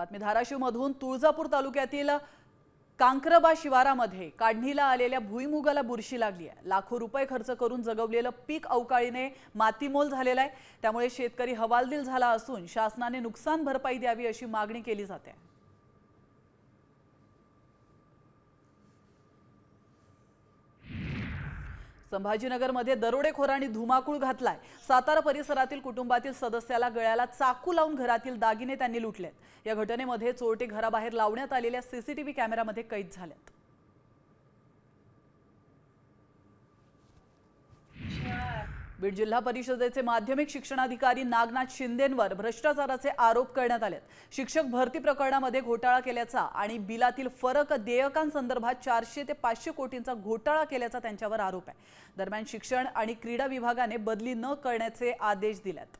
बातमी धाराशिवमधून तुळजापूर तालुक्यातील कांक्रबा शिवारामध्ये काढणीला आलेल्या भुईमुगाला बुरशी लागली आहे. लाखो रुपये खर्च करून जगवलेलं पीक अवकाळीने मातीमोल झालेलं आहे. त्यामुळे शेतकरी हवालदिल झाला असून शासनाने नुकसान भरपाई द्यावी अशी मागणी केली जाते. संभाजीनगरमध्ये दरोडेखोरांनी धुमाकूळ घातलाय. सातारा परिसरातील कुटुंबातील सदस्याला गळ्याला चाकू लावून घरातील दागिने त्यांनी लुटलेत. या घटनेमध्ये चोरटे घराबाहेर लावण्यात आलेल्या सीसीटीव्ही कॅमेरामध्ये कैद झाल्यात बीड जिल्हा परिषदेचे माध्यमिक शिक्षणाधिकारी नागनाथ शिंदेंवर भ्रष्टाचाराचे आरोप करण्यात आलेत. शिक्षक भरती प्रकरणामध्ये घोटाळा केल्याचा आणि बिलातील फरक देयकांसंदर्भात चारशे ते पाचशे कोटींचा घोटाळा केल्याचा त्यांच्यावर आरोप आहे. दरम्यान शिक्षण आणि क्रीडा विभागाने बदली न करण्याचे आदेश दिलेत.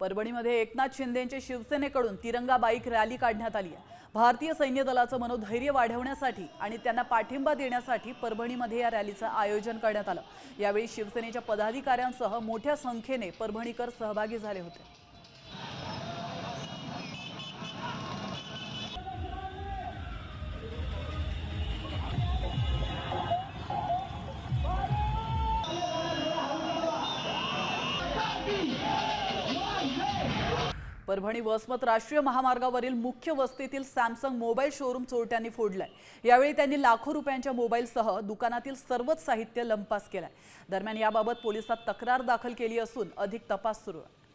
परभणीमध्ये एकनाथ शिंदेंच्या शिवसेनेकडून तिरंगा बाईक रॅली काढण्यात आली आहे. भारतीय सैन्य दलाचं मनोधैर्य वाढवण्यासाठी आणि त्यांना पाठिंबा देण्यासाठी परभणीमध्ये या रॅलीचं आयोजन करण्यात आलं. यावेळी शिवसेनेच्या पदाधिकाऱ्यांसह मोठ्या संख्येने परभणीकर सहभागी झाले होते. परभणी वसमत राष्ट्रीय महामार्गावरील मुख्य वस्तीतील सॅमसंग मोबाईल शोरूम चोरट्यांनी फोडलाय. यावेळी त्यांनी लाखो रुपयांच्या मोबाईलसह दुकानातील सर्वच साहित्य लंपास केलाय. दरम्यान याबाबत पोलिसात तक्रार दाखल केली असून अधिक तपास सुरू आहे.